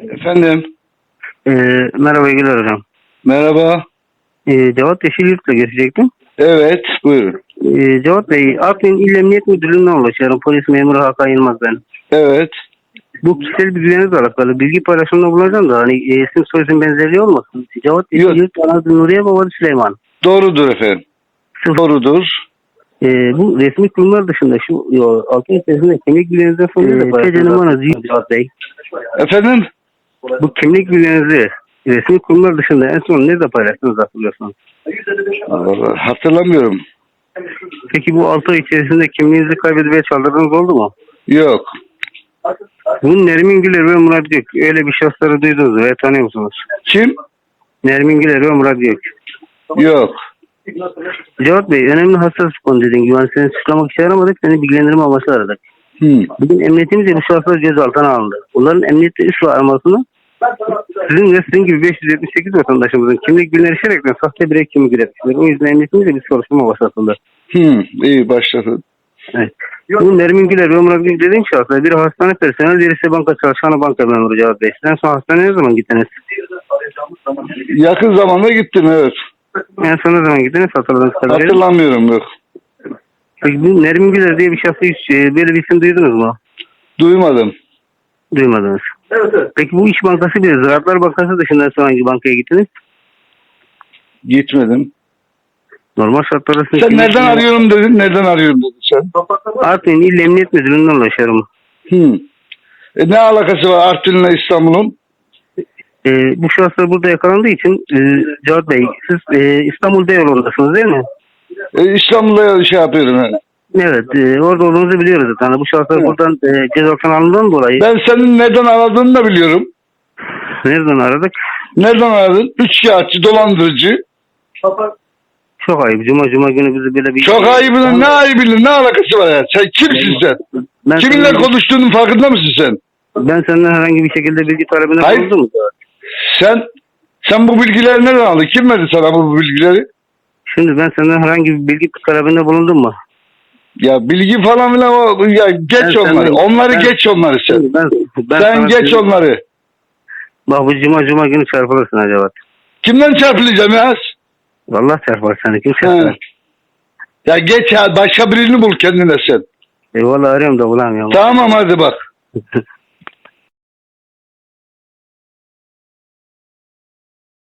Efendim. Ee, merhaba Güler Hocam. Merhaba. Ee, Cevat Yeşilyurt'la görüşecektim. Evet buyurun. Ee, Cevat Bey, Artvin İl Emniyet Müdürlüğü'nden ulaşıyorum. Polis memuru Hakan Yılmaz ben. Evet. Bu kişisel bilgilerinizle alakalı bilgi paylaşımında bulunacağım da hani e, isim soyisim benzerliği olmasın. Cevat Yok. Yeşilyurt, Anadı Nuriye Babalı Süleyman. Doğrudur efendim. Doğrudur. Ee, bu resmi kurumlar dışında şu yo, altın içerisinde kimlik bilgilerinizden sonra ee, TC Cevat Bey. Efendim? Bu kimlik bilgilerinizi resmi kurumlar dışında en son nerede paylaştınız hatırlıyorsunuz? Allah, hatırlamıyorum. Peki bu 6 ay içerisinde kimliğinizi kaybedip çaldırdığınız oldu mu? Yok. Bu Nermin Güler ve Murat Gök. Öyle bir şahısları duydunuz ve tanıyor musunuz? Kim? Nermin Güler ve Murat Gök. Yok. Cevat Bey önemli hassas bir konu gibi. Hani seni suçlamak için aramadık. Seni bilgilendirme amaçlı aradık. Hmm. Bugün emniyetimizce bu şahıslar gözaltına alındı. Bunların emniyette üst aramasını sizin ve sizin gibi 578 vatandaşımızın kimlik bilgilerine erişerekten sahte birey kimlik üretmişler. O yüzden emniyetimizce bir soruşturma başlatıldı. Hmm. İyi başladın. Evet. Bu Nermin Güler ve Murat Gök dediğim şahıslar biri hastane personeli, diğerisi banka çalışanı banka memuru Cevat Bey. Sen son hastaneye ne zaman gittiniz? Yakın zamanda gittim evet. En son ne zaman gittiniz hatırladığınız kadarıyla? Hatırlamıyorum yok. Peki bu Nermin Güler diye bir şahsı hiç e, böyle bir isim duydunuz mu? Duymadım. Duymadınız. Peki bu İş Bankası bir Ziraatlar Bankası dışında en son hangi bankaya gittiniz? Gitmedim. Normal şartlarda sizin Sen nereden arıyorum dedin? Nereden arıyorum dedin sen? Artvin İl Emniyet Müdürlüğü'nden ulaşıyorum. Hmm. E, ne alakası var Artvin'le İstanbul'un? E, bu şahıslar burada yakalandığı için e, Cevat Bey siz e, İstanbul Beyoğlu'ndasınız değil mi? E, İstanbul'da şey yapıyorum. he. Evet e, orada olduğunuzu biliyoruz zaten. Bu şahıslar Evet. buradan e, cezasını alındığından dolayı Ben senin neden aradığını da biliyorum. nereden aradık? Nereden aradın? Üçkağıtçı, dolandırıcı. Çok ayıp. Cuma cuma günü bizi böyle bir... Çok ayıbının ne ayıbının ne alakası var ya? Sen kimsin sen? Ben Kiminle senden- konuştuğunun farkında mısın sen? Ben senden herhangi bir şekilde bilgi talebinde Hayır. bulundum mu? Sen sen bu bilgileri nereden aldın? Kim verdi sana bu bilgileri? Şimdi ben senden herhangi bir bilgi talebinde bulundum mu? Ya bilgi falan filan o- ya geç Ben onları. senden- onları ben- geç onları sen. Ben, ben sen sana geç söyleyeyim. onları. Bak bu cuma cuma günü çarpılırsın acaba. Kimden çarpılacağım ya? Vallahi çarpar seni. Kim He. çarpar? Ya geç ya başka birini bul kendine sen. E vallahi arıyorum da bulamıyorum. Tamam hadi bak.